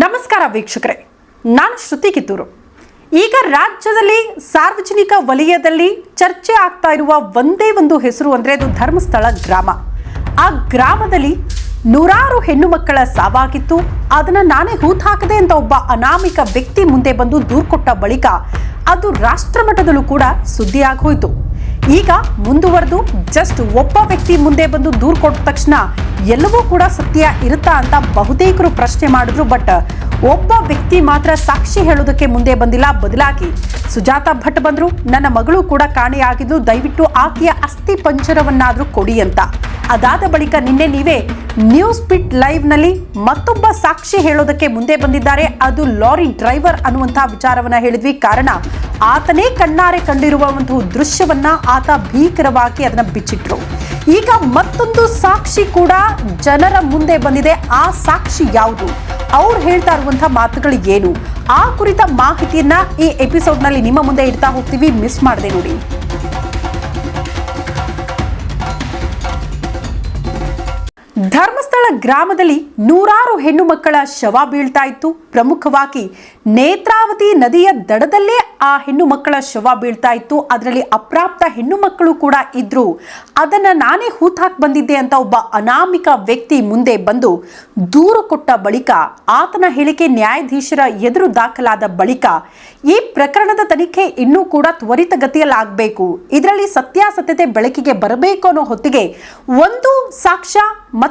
ನಮಸ್ಕಾರ ವೀಕ್ಷಕರೇ, ನಾನು ಶ್ರುತಿ ಕಿತ್ತೂರು. ಈಗ ರಾಜ್ಯದಲ್ಲಿ ಸಾರ್ವಜನಿಕ ವಲಯದಲ್ಲಿ ಚರ್ಚೆ ಆಗ್ತಾ ಇರುವ ಒಂದೇ ಒಂದು ಹೆಸರು ಅಂದರೆ ಅದು ಧರ್ಮಸ್ಥಳ ಗ್ರಾಮ. ಆ ಗ್ರಾಮದಲ್ಲಿ ನೂರಾರು ಹೆಣ್ಣು ಮಕ್ಕಳ ಸಾವಾಗಿತ್ತು. ಅದನ್ನು ನಾನೇ ಹೂತಾಕದೆ ಅಂತ ಒಬ್ಬ ಅನಾಮಿಕ ವ್ಯಕ್ತಿ ಮುಂದೆ ಬಂದು ದೂರು ಕೊಟ್ಟ ಬಳಿಕ ಅದು ರಾಷ್ಟ್ರಮಟ್ಟದಲ್ಲೂ ಕೂಡ ಸುದ್ದಿಯಾಗಿ ಹೋಯಿತು. ಈಗ ಮುಂದುವರೆದು ಜಸ್ಟ್ ಒಬ್ಬ ವ್ಯಕ್ತಿ ಮುಂದೆ ಬಂದು ದೂರು ಕೊಟ್ಟ ತಕ್ಷಣ ಎಲ್ಲವೂ ಕೂಡ ಸತ್ಯ ಇರುತ್ತಾ ಅಂತ ಬಹುತೇಕರು ಪ್ರಶ್ನೆ ಮಾಡಿದ್ರು. ಬಟ್ ಒಬ್ಬ ವ್ಯಕ್ತಿ ಮಾತ್ರ ಸಾಕ್ಷಿ ಹೇಳೋದಕ್ಕೆ ಮುಂದೆ ಬಂದಿಲ್ಲ. ಬದಲಾಗಿ ಸುಜಾತ ಭಟ್ ಬಂದರು. ನನ್ನ ಮಗಳು ಕೂಡ ಕಾಣೆಯಾಗಿದ್ದು ದಯವಿಟ್ಟು ಆಕೆಯ ಅಸ್ಥಿ ಪಂಚರವನ್ನಾದರೂ ಕೊಡಿ ಅಂತ. ಅದಾದ ಬಳಿಕ ನಿನ್ನೆ ನೀವೇ ನ್ಯೂಸ್ ಪಿಟ್ ಲೈವ್ನಲ್ಲಿ ಮತ್ತೊಬ್ಬ ಸಾಕ್ಷಿ ಹೇಳೋದಕ್ಕೆ ಮುಂದೆ ಬಂದಿದ್ದಾರೆ. ಅದು ಲಾರಿ ಡ್ರೈವರ್ ಅನ್ನುವಂತಹ ವಿಚಾರವನ್ನ ಹೇಳಿದ್ವಿ. ಕಾರಣ ಆತನೇ ಕಣ್ಣಾರೆ ಕಂಡಿರುವ ಒಂದು ದೃಶ್ಯವನ್ನ ಆತ ಭೀಕರವಾಗಿ ಅದನ್ನ ಬಿಚ್ಚಿಟ್ರು. ಈಗ ಮತ್ತೊಂದು ಸಾಕ್ಷಿ ಕೂಡ ಜನರ ಮುಂದೆ ಬಂದಿದೆ. ಆ ಸಾಕ್ಷಿ ಯಾವುದು? ಅವ್ರು ಹೇಳ್ತಾ ಇರುವಂತಹ ಮಾತುಗಳು ಏನು? ಆ ಕುರಿತ ಮಾಹಿತಿಯನ್ನ ಈ ಎಪಿಸೋಡ್ನಲ್ಲಿ ನಿಮ್ಮ ಮುಂದೆ ಇಡ್ತಾ ಹೋಗ್ತೀವಿ. ಮಿಸ್ ಮಾಡದೆ ನೋಡಿ. ಧರ್ಮಸ್ಥಳ ಗ್ರಾಮದಲ್ಲಿ ನೂರಾರು ಹೆಣ್ಣು ಮಕ್ಕಳ ಶವ ಬೀಳ್ತಾ ಇತ್ತು. ಪ್ರಮುಖವಾಗಿ ನೇತ್ರಾವತಿ ನದಿಯ ದಡದಲ್ಲೇ ಆ ಹೆಣ್ಣು ಮಕ್ಕಳ ಶವ ಬೀಳ್ತಾ ಇತ್ತು. ಅದರಲ್ಲಿ ಅಪ್ರಾಪ್ತ ಹೆಣ್ಣು ಮಕ್ಕಳು ಕೂಡ ಇದ್ರು. ಅದನ್ನ ನಾನೇ ಹೂತಾಕ್ ಬಂದಿದ್ದೆ ಅಂತ ಒಬ್ಬ ಅನಾಮಿಕ ವ್ಯಕ್ತಿ ಮುಂದೆ ಬಂದು ದೂರು ಕೊಟ್ಟ ಬಳಿಕ ಆತನ ಹೇಳಿಕೆ ನ್ಯಾಯಾಧೀಶರ ಎದುರು ದಾಖಲಾದ ಬಳಿಕ ಈ ಪ್ರಕರಣದ ತನಿಖೆ ಇನ್ನೂ ಕೂಡ ತ್ವರಿತಗತಿಯಲ್ಲಾಗಬೇಕು. ಇದರಲ್ಲಿ ಸತ್ಯಾಸತ್ಯತೆ ಬೆಳಕಿಗೆ ಬರಬೇಕು ಅನ್ನೋ ಹೊತ್ತಿಗೆ ಒಂದು ಸಾಕ್ಷ್ಯ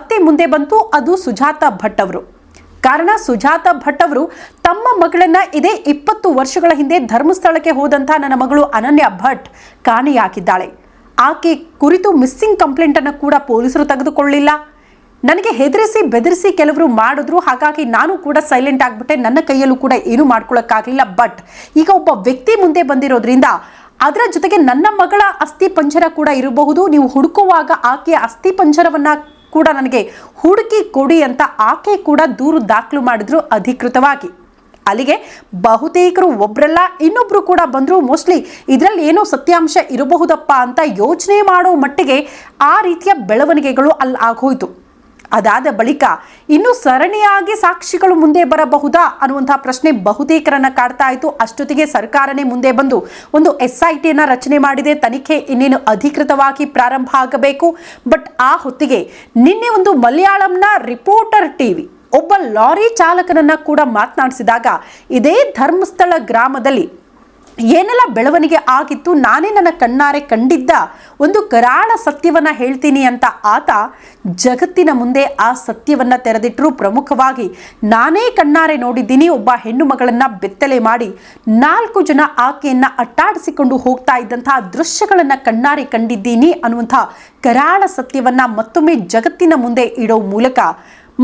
ಮತ್ತೆ ಮುಂದೆ ಬಂತು ಅದು ಸುಜಾತ ಭಟ್ ಅವರು. ಕಾರಣ ಸುಜಾತ ಭಟ್ ಅವರು ತಮ್ಮ ಮಗಳನ್ನ ಇದೇ ಇಪ್ಪತ್ತು ವರ್ಷಗಳ ಹಿಂದೆ ಧರ್ಮಸ್ಥಳಕ್ಕೆ ಹೋದಂಥ ನನ್ನ ಮಗಳು ಅನನ್ಯ ಭಟ್ ಕಾಣೆಯಾಗಿದ್ದಾಳೆ. ಆಕೆ ಕುರಿತು ಮಿಸ್ಸಿಂಗ್ ಕಂಪ್ಲೇಂಟ್ ಅನ್ನು ಕೂಡ ಪೊಲೀಸರು ತೆಗೆದುಕೊಳ್ಳಿಲ್ಲ. ನನಗೆ ಹೆದರಿಸಿ ಬೆದರಿಸಿ ಕೆಲವರು ಮಾಡಿದ್ರು, ಹಾಗಾಗಿ ನಾನು ಕೂಡ ಸೈಲೆಂಟ್ ಆಗಿಬಿಟ್ಟೆ. ನನ್ನ ಕೈಯಲ್ಲೂ ಕೂಡ ಏನು ಮಾಡ್ಕೊಳಕ್ಕಾಗಲಿಲ್ಲ ಬಟ್ ಈಗ ಒಬ್ಬ ವ್ಯಕ್ತಿ ಮುಂದೆ ಬಂದಿರೋದ್ರಿಂದ ಅದರ ಜೊತೆಗೆ ನನ್ನ ಮಗಳ ಅಸ್ಥಿ ಪಂಜರ ಕೂಡ ಇರಬಹುದು. ನೀವು ಹುಡುಕುವಾಗ ಆಕೆಯ ಅಸ್ಥಿ ಪಂಜರವನ್ನ ಕೂಡ ನನಗೆ ಹುಡುಕಿ ಕೊಡಿ ಅಂತ ಆಕೆ ಕೂಡ ದೂರು ದಾಖಲು ಮಾಡಿದ್ರು ಅಧಿಕೃತವಾಗಿ. ಅಲ್ಲಿಗೆ ಬಹುತೇಕರು ಒಬ್ರಲ್ಲ, ಇನ್ನೊಬ್ರು ಕೂಡ ಬಂದರು. ಮೋಸ್ಟ್ಲಿ ಇದರಲ್ಲಿ ಏನೋ ಸತ್ಯಾಂಶ ಇರಬಹುದಪ್ಪ ಅಂತ ಯೋಚನೆ ಮಾಡೋ ಮಟ್ಟಿಗೆ ಆ ರೀತಿಯ ಬೆಳವಣಿಗೆಗಳು ಅಲ್ಲಿ ಆಗೋಯ್ತು. ಅದಾದ ಬಳಿಕ ಇನ್ನು ಸರಣಿಯಾಗಿ ಸಾಕ್ಷಿಗಳು ಮುಂದೆ ಬರಬಹುದಾ ಅನ್ನುವಂತಹ ಪ್ರಶ್ನೆ ಬಹುತೇಕರನ್ನ ಕಾಡ್ತಾ ಇತ್ತು. ಅಷ್ಟೊತ್ತಿಗೆ ಸರ್ಕಾರನೇ ಮುಂದೆ ಬಂದು ಒಂದು ಎಸ್ ಐ ಟಿಯನ್ನು ರಚನೆ ಮಾಡಿದೆ. ತನಿಖೆ ಇನ್ನೇನು ಅಧಿಕೃತವಾಗಿ ಪ್ರಾರಂಭ ಆಗಬೇಕು. ಬಟ್ ಆ ಹೊತ್ತಿಗೆ ನಿನ್ನೆ ಒಂದು ಮಲಯಾಳಂನ ರಿಪೋರ್ಟರ್ ಟಿವಿ ಒಬ್ಬ ಲಾರಿ ಚಾಲಕನನ್ನ ಕೂಡ ಮಾತನಾಡಿಸಿದಾಗ ಇದೇ ಧರ್ಮಸ್ಥಳ ಗ್ರಾಮದಲ್ಲಿ ಏನೆಲ್ಲ ಬೆಳವಣಿಗೆ ಆಗಿತ್ತು? ನಾನೇ ನನ್ನ ಕಣ್ಣಾರೆ ಕಂಡಿದ್ದ ಒಂದು ಕರಾಳ ಸತ್ಯವನ್ನ ಹೇಳ್ತೀನಿ ಅಂತ ಆತ ಜಗತ್ತಿನ ಮುಂದೆ ಆ ಸತ್ಯವನ್ನ ತೆರೆದಿಟ್ಟರು ಪ್ರಮುಖವಾಗಿ ನಾನೇ ಕಣ್ಣಾರೆ ನೋಡಿದ್ದೀನಿ. ಒಬ್ಬ ಹೆಣ್ಣು ಮಗಳನ್ನು ಬೆತ್ತಲೆ ಮಾಡಿ ನಾಲ್ಕು ಜನ ಆಕೆಯನ್ನ ಅಟ್ಟಾಡಿಸಿಕೊಂಡು ಹೋಗ್ತಾ ಇದ್ದಂತಹ ದೃಶ್ಯಗಳನ್ನು ಕಣ್ಣಾರೆ ಕಂಡಿದ್ದೀನಿ ಅನ್ನುವಂಥ ಕರಾಳ ಸತ್ಯವನ್ನ ಮತ್ತೊಮ್ಮೆ ಜಗತ್ತಿನ ಮುಂದೆ ಇಡೋ ಮೂಲಕ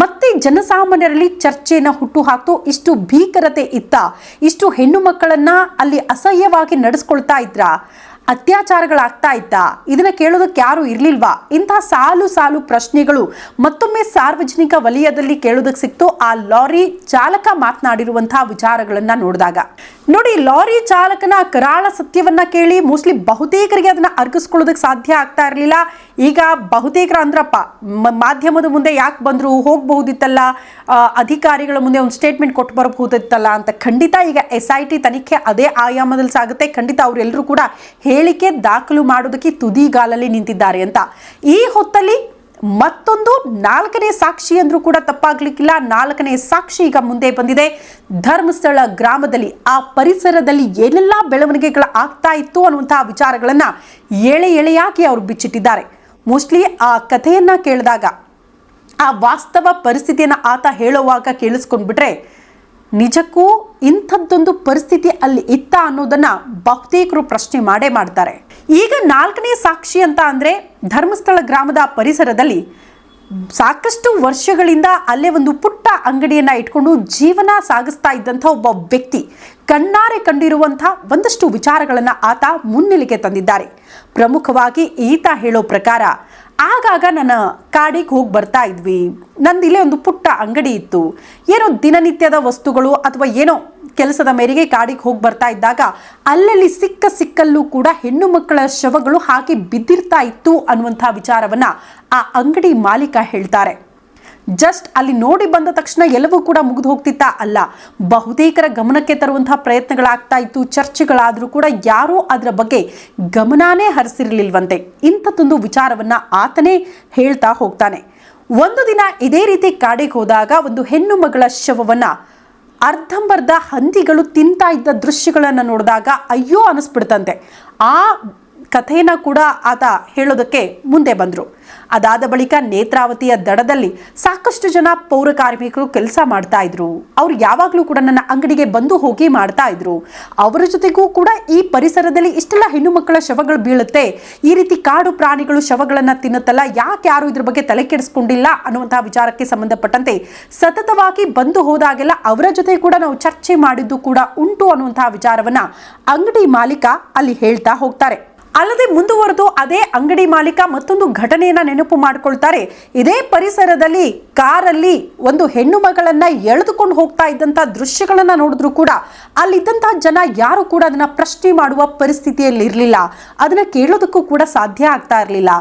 ಮತ್ತೆ ಜನಸಾಮಾನ್ಯರಲ್ಲಿ ಚರ್ಚೆಯನ್ನು ಹುಟ್ಟು ಹಾಕ್ತು ಇಷ್ಟು ಭೀಕರತೆ ಇತ್ತ. ಇಷ್ಟು ಹೆಣ್ಣು ಮಕ್ಕಳನ್ನ ಅಲ್ಲಿ ಅಸಹ್ಯವಾಗಿ ನಡೆಸ್ಕೊಳ್ತಾ ಇದ್ರ. ಅತ್ಯಾಚಾರಗಳಾಗ್ತಾ ಇತ್ತಾ ಇದನ್ನ ಕೇಳೋದಕ್ಕೆ ಯಾರು ಇರ್ಲಿಲ್ವಾ? ಇಂತಹ ಸಾಲು ಸಾಲು ಪ್ರಶ್ನೆಗಳು ಮತ್ತೊಮ್ಮೆ ಸಾರ್ವಜನಿಕ ವಲಯದಲ್ಲಿ ಕೇಳೋದಕ್ಕೆ ಸಿಕ್ತು. ಆ ಲಾರಿ ಚಾಲಕ ಮಾತನಾಡಿರುವಂತಹ ವಿಚಾರಗಳನ್ನ ನೋಡಿದಾಗ. ನೋಡಿ, ಲಾರಿ ಚಾಲಕನ ಕರಾಳ ಸತ್ಯವನ್ನ ಕೇಳಿ ಮೋಸ್ಟ್ಲಿ ಬಹುತೇಕರಿಗೆ ಅದನ್ನ ಅರ್ಗಿಸ್ಕೊಳ್ಳೋದಕ್ಕೆ ಸಾಧ್ಯ ಆಗ್ತಾ ಇರಲಿಲ್ಲ. ಈಗ ಬಹುತೇಕರ ಅಂದ್ರಪ್ಪ ಮಾಧ್ಯಮದ ಮುಂದೆ ಯಾಕೆ ಬಂದ್ರು ಹೋಗಬಹುದಿತ್ತಲ್ಲ? ಅಧಿಕಾರಿಗಳ ಮುಂದೆ ಒಂದು ಸ್ಟೇಟ್ಮೆಂಟ್ ಕೊಟ್ಟು ಬರಬಹುದಿತ್ತಲ್ಲ ಅಂತ ಖಂಡಿತ ಈಗ ಎಸ್ ಐ ಟಿ ತನಿಖೆ ಅದೇ ಆಯಾಮದಲ್ಲಿ ಸಾಗುತ್ತೆ. ಖಂಡಿತ ಅವರೆಲ್ಲರೂ ಕೂಡ ಹೇಳಿಕೆ ದಾಖಲು ಮಾಡೋದಕ್ಕೆ ತುದಿಗಾಲಲ್ಲಿ ನಿಂತಿದ್ದಾರೆ ಅಂತ. ಈ ಹೊತ್ತಲ್ಲಿ ಮತ್ತೊಂದು ನಾಲ್ಕನೇ ಸಾಕ್ಷಿ ಅಂದ್ರೂ ಕೂಡ ತಪ್ಪಾಗ್ಲಿಕ್ಕಿಲ್ಲ. ನಾಲ್ಕನೇ ಸಾಕ್ಷಿ ಈಗ ಮುಂದೆ ಬಂದಿದೆ. ಧರ್ಮಸ್ಥಳ ಗ್ರಾಮದಲ್ಲಿ ಆ ಪರಿಸರದಲ್ಲಿ ಏನೆಲ್ಲ ಬೆಳವಣಿಗೆಗಳು ಆಗ್ತಾ ಇತ್ತು ಅನ್ನುವಂತಹ ವಿಚಾರಗಳನ್ನ ಎಳೆ ಎಳೆಯಾಗಿ ಅವರು ಬಿಚ್ಚಿಟ್ಟಿದ್ದಾರೆ. ಮೋಸ್ಟ್ಲಿ ಆ ಕಥೆಯನ್ನ ಕೇಳಿದಾಗ, ಆ ವಾಸ್ತವ ಪರಿಸ್ಥಿತಿಯನ್ನು ಆತ ಹೇಳುವಾಗ ಕೇಳಿಸ್ಕೊಂಡ್ಬಿಟ್ರೆ ನಿಜಕ್ಕೂ ಇಂಥದ್ದೊಂದು ಪರಿಸ್ಥಿತಿ ಅಲ್ಲಿ ಇತ್ತ ಅನ್ನೋದನ್ನ ಬಹುತೇಕರು ಪ್ರಶ್ನೆ ಮಾಡೇ ಮಾಡ್ತಾರೆ. ಈಗ ನಾಲ್ಕನೇ ಸಾಕ್ಷಿ ಅಂತ ಅಂದರೆ ಧರ್ಮಸ್ಥಳ ಗ್ರಾಮದ ಪರಿಸರದಲ್ಲಿ ಸಾಕಷ್ಟು ವರ್ಷಗಳಿಂದ ಅಲ್ಲೇ ಒಂದು ಪುಟ್ಟ ಅಂಗಡಿಯನ್ನ ಇಟ್ಕೊಂಡು ಜೀವನ ಸಾಗಿಸ್ತಾ ಇದ್ದಂಥ ಒಬ್ಬ ವ್ಯಕ್ತಿ. ಕಣ್ಣಾರೆ ಕಂಡಿರುವಂಥ ಒಂದಷ್ಟು ವಿಚಾರಗಳನ್ನ ಆತ ಮುನ್ನೆಲೆಗೆ ತಂದಿದ್ದಾರೆ. ಪ್ರಮುಖವಾಗಿ ಈತ ಹೇಳೋ ಪ್ರಕಾರ ಆಗಾಗ ನನ್ನ ಕಾಡಿಗೆ ಹೋಗಿ ಬರ್ತಾ ಇದ್ವಿ. ನಂದು ಇಲ್ಲೇ ಒಂದು ಪುಟ್ಟ ಅಂಗಡಿ ಇತ್ತು. ಏನೋ ದಿನನಿತ್ಯದ ವಸ್ತುಗಳು ಅಥವಾ ಏನೋ ಕೆಲಸದ ಮೇರೆಗೆ ಕಾಡಿಗೆ ಹೋಗಿ ಬರ್ತಾ ಇದ್ದಾಗ ಅಲ್ಲಲ್ಲಿ ಸಿಕ್ಕ ಸಿಕ್ಕಲ್ಲೂ ಕೂಡ ಹೆಣ್ಣು ಮಕ್ಕಳ ಶವಗಳು ಹಾಕಿ ಬಿದ್ದಿರ್ತಾ ಇತ್ತು ಅನ್ನುವಂಥ ವಿಚಾರವನ್ನು ಆ ಅಂಗಡಿ ಮಾಲೀಕ ಹೇಳ್ತಾರೆ. ಜಸ್ಟ್ ಅಲ್ಲಿ ನೋಡಿ ಬಂದ ತಕ್ಷಣ ಎಲ್ಲವೂ ಕೂಡ ಮುಗಿದು ಹೋಗ್ತಿತ್ತ ಅಲ್ಲ. ಬಹುತೇಕರ ಗಮನಕ್ಕೆ ತರುವಂತಹ ಪ್ರಯತ್ನಗಳಾಗ್ತಾ ಇತ್ತು. ಚರ್ಚೆಗಳಾದರೂ ಕೂಡ ಯಾರೂ ಅದರ ಬಗ್ಗೆ ಗಮನಾನೇ ಹರಿಸಿರಲಿಲ್ವಂತೆ. ಇಂಥದ್ದೊಂದು ವಿಚಾರವನ್ನ ಆತನೇ ಹೇಳ್ತಾ ಹೋಗ್ತಾನೆ. ಒಂದು ದಿನ ಇದೇ ರೀತಿ ಕಾಡಿಗೆ ಹೋದಾಗ ಒಂದು ಹೆಣ್ಣು ಮಗಳ ಶವವನ್ನು ಅರ್ಧಂಬರ್ಧ ಹಂದಿಗಳು ತಿಂತಾ ಇದ್ದ ದೃಶ್ಯಗಳನ್ನು ನೋಡಿದಾಗ ಅಯ್ಯೋ ಅನಿಸ್ಬಿಡ್ತಂತೆ. ಆ ಕಥೆನ ಕೂಡ ಆತ ಹೇಳೋದಕ್ಕೆ ಮುಂದೆ ಬಂದರು. ಅದಾದ ಬಳಿಕ ನೇತ್ರಾವತಿಯ ದಡದಲ್ಲಿ ಸಾಕಷ್ಟು ಜನ ಪೌರ ಕಾರ್ಮಿಕರು ಕೆಲಸ ಮಾಡ್ತಾ ಇದ್ರು. ಅವ್ರು ಯಾವಾಗಲೂ ಕೂಡ ನನ್ನ ಅಂಗಡಿಗೆ ಬಂದು ಹೋಗಿ ಮಾಡ್ತಾ ಇದ್ರು. ಅವರ ಜೊತೆಗೂ ಕೂಡ ಈ ಪರಿಸರದಲ್ಲಿ ಇಷ್ಟೆಲ್ಲ ಹೆಣ್ಣು ಮಕ್ಕಳ ಶವಗಳು ಬೀಳುತ್ತೆ. ಈ ರೀತಿ ಕಾಡು ಪ್ರಾಣಿಗಳು ಶವಗಳನ್ನು ತಿನ್ನುತ್ತಲ್ಲ, ಯಾಕೆ ಯಾರು ಇದ್ರ ಬಗ್ಗೆ ತಲೆ ಕೆಡಿಸ್ಕೊಂಡಿಲ್ಲ ಅನ್ನುವಂತಹ ವಿಚಾರಕ್ಕೆ ಸಂಬಂಧಪಟ್ಟಂತೆ ಸತತವಾಗಿ ಬಂದು ಹೋದಾಗೆಲ್ಲ ಅವರ ಜೊತೆ ಕೂಡ ನಾವು ಚರ್ಚೆ ಮಾಡಿದ್ದು ಕೂಡ ಉಂಟು ಅನ್ನುವಂತಹ ವಿಚಾರವನ್ನ ಅಂಗಡಿ ಮಾಲೀಕ ಅಲ್ಲಿ ಹೇಳ್ತಾ ಹೋಗ್ತಾರೆ. ಅಲ್ಲದೆ ಮುಂದುವರೆದು ಅದೇ ಅಂಗಡಿ ಮಾಲೀಕ ಮತ್ತೊಂದು ಘಟನೆಯನ್ನ ನೆನಪು ಮಾಡಿಕೊಳ್ತಾರೆ. ಇದೇ ಪರಿಸರದಲ್ಲಿ ಕಾರಲ್ಲಿ ಒಂದು ಹೆಣ್ಣು ಮಗಳನ್ನ ಎಳೆದುಕೊಂಡು ಹೋಗ್ತಾ ಇದ್ದಂತ ದೃಶ್ಯಗಳನ್ನ ನೋಡಿದ್ರು ಕೂಡ ಅಲ್ಲಿದ್ದಂತಹ ಜನ ಯಾರು ಕೂಡ ಅದನ್ನ ಪ್ರಶ್ನೆ ಮಾಡುವ ಪರಿಸ್ಥಿತಿಯಲ್ಲಿ ಇರಲಿಲ್ಲ. ಅದನ್ನ ಕೇಳೋದಕ್ಕೂ ಕೂಡ ಸಾಧ್ಯ ಆಗ್ತಾ ಇರಲಿಲ್ಲ.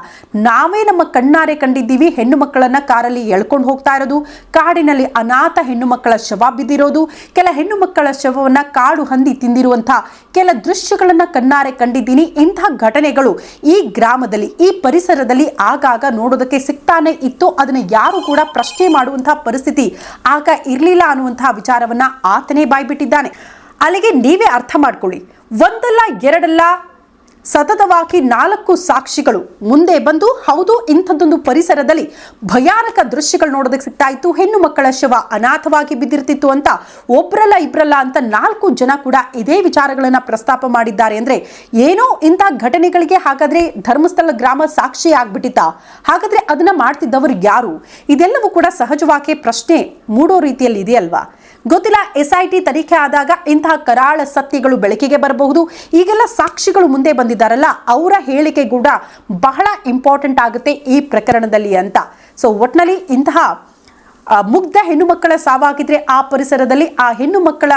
ನಾವೇ ನಮ್ಮ ಕಣ್ಣಾರೆ ಕಂಡಿದ್ದೀವಿ. ಹೆಣ್ಣು ಮಕ್ಕಳನ್ನ ಕಾರಲ್ಲಿ ಎಳ್ಕೊಂಡು ಹೋಗ್ತಾ ಇರೋದು, ಕಾಡಿನಲ್ಲಿ ಅನಾಥ ಹೆಣ್ಣು ಮಕ್ಕಳ ಶವ ಬಿದ್ದಿರೋದು, ಕೆಲ ಹೆಣ್ಣು ಮಕ್ಕಳ ಶವವನ್ನ ಕಾಡು ಹಂದಿ ತಿಂದಿರುವಂತಹ ಕೆಲ ದೃಶ್ಯಗಳನ್ನ ಕಣ್ಣಾರೆ ಕಂಡಿದ್ದೀನಿ. ಇಂತಹ ಘಟನೆಗಳು ಈ ಗ್ರಾಮದಲ್ಲಿ, ಈ ಪರಿಸರದಲ್ಲಿ ಆಗಾಗ ನೋಡೋದಕ್ಕೆ ಸಿಗ್ತಾನೆ ಇತ್ತು. ಅದನ್ನು ಯಾರು ಕೂಡ ಪ್ರಶ್ನೆ ಮಾಡುವಂತಹ ಪರಿಸ್ಥಿತಿ ಆಗ ಇರಲಿಲ್ಲ ಅನ್ನುವಂತಹ ವಿಚಾರವನ್ನ ಆತನೇ ಬಾಯ್ಬಿಟ್ಟಿದ್ದಾನೆ. ಅಲ್ಲಿಗೆ ನೀವೇ ಅರ್ಥ ಮಾಡ್ಕೊಳ್ಳಿ. ಒಂದಲ್ಲ, ಎರಡಲ್ಲ ಸತತವಾಗಿ ನಾಲ್ಕು ಸಾಕ್ಷಿಗಳು ಮುಂದೆ ಬಂದು, ಹೌದು, ಇಂಥದ್ದೊಂದು ಪರಿಸರದಲ್ಲಿ ಭಯಾನಕ ದೃಶ್ಯಗಳು ನೋಡೋದಕ್ಕೆ ಸಿಗ್ತಾ ಇತ್ತು ಹೆಣ್ಣು ಮಕ್ಕಳ ಶವ ಅನಾಥವಾಗಿ ಬಿದ್ದಿರ್ತಿತ್ತು ಅಂತ ಒಬ್ರಲ್ಲ ಇಬ್ರಲ್ಲ ಅಂತ ನಾಲ್ಕು ಜನ ಕೂಡ ಇದೇ ವಿಚಾರಗಳನ್ನು ಪ್ರಸ್ತಾಪ ಮಾಡಿದ್ದಾರೆ ಅಂದ್ರೆ ಏನೋ ಇಂಥ ಘಟನೆಗಳಿಗೆ ಹಾಗಾದ್ರೆ ಧರ್ಮಸ್ಥಳ ಗ್ರಾಮ ಸಾಕ್ಷಿ ಆಗ್ಬಿಟ್ಟಿತ್ತ? ಹಾಗಾದ್ರೆ ಅದನ್ನ ಮಾಡ್ತಿದ್ದವರು ಯಾರು? ಇದೆಲ್ಲವೂ ಕೂಡ ಸಹಜವಾಗಿ ಪ್ರಶ್ನೆ ಮೂಡೋ ರೀತಿಯಲ್ಲಿ ಇದೆಯಲ್ವಾ? ಗೊತ್ತಿಲ್ಲ ಎಸ್ ಐ ಟಿ ತನಿಖೆ ಆದಾಗ ಇಂತಹ ಕರಾಳ ಸತ್ಯಗಳು ಬೆಳಕಿಗೆ ಬರಬಹುದು. ಈಗೆಲ್ಲ ಸಾಕ್ಷಿಗಳು ಮುಂದೆ ಬಂದಿದ್ದಾರಲ್ಲ, ಅವರ ಹೇಳಿಕೆ ಕೂಡ ಬಹಳ ಇಂಪಾರ್ಟೆಂಟ್ ಆಗುತ್ತೆ ಈ ಪ್ರಕರಣದಲ್ಲಿ ಅಂತ. ಸೊ ಒಟ್ನಲ್ಲಿ ಇಂತಹ ಮುಗ್ಧ ಹೆಣ್ಣು ಮಕ್ಕಳ ಸಾವಾಗಿದ್ರೆ ಆ ಪರಿಸರದಲ್ಲಿ ಆ ಹೆಣ್ಣು ಮಕ್ಕಳ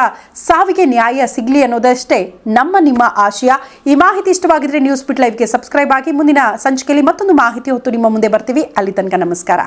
ಸಾವಿಗೆ ನ್ಯಾಯ ಸಿಗ್ಲಿ ಅನ್ನೋದಷ್ಟೇ ನಮ್ಮ ನಿಮ್ಮ ಆಶಯ. ಈ ಮಾಹಿತಿ ಇಷ್ಟವಾಗಿದ್ರೆ ನ್ಯೂಸ್ ಬಿಟ್ ಲೈವ್ಗೆ ಸಬ್ಸ್ಕ್ರೈಬ್ ಆಗಿ, ಮುಂದಿನ ಸಂಚಿಕೆಯಲ್ಲಿ ಮತ್ತೊಂದು ಮಾಹಿತಿ ಹೊತ್ತು ನಿಮ್ಮ ಮುಂದೆ ಬರ್ತೀವಿ. ಅಲ್ಲಿ ತನಕ ನಮಸ್ಕಾರ.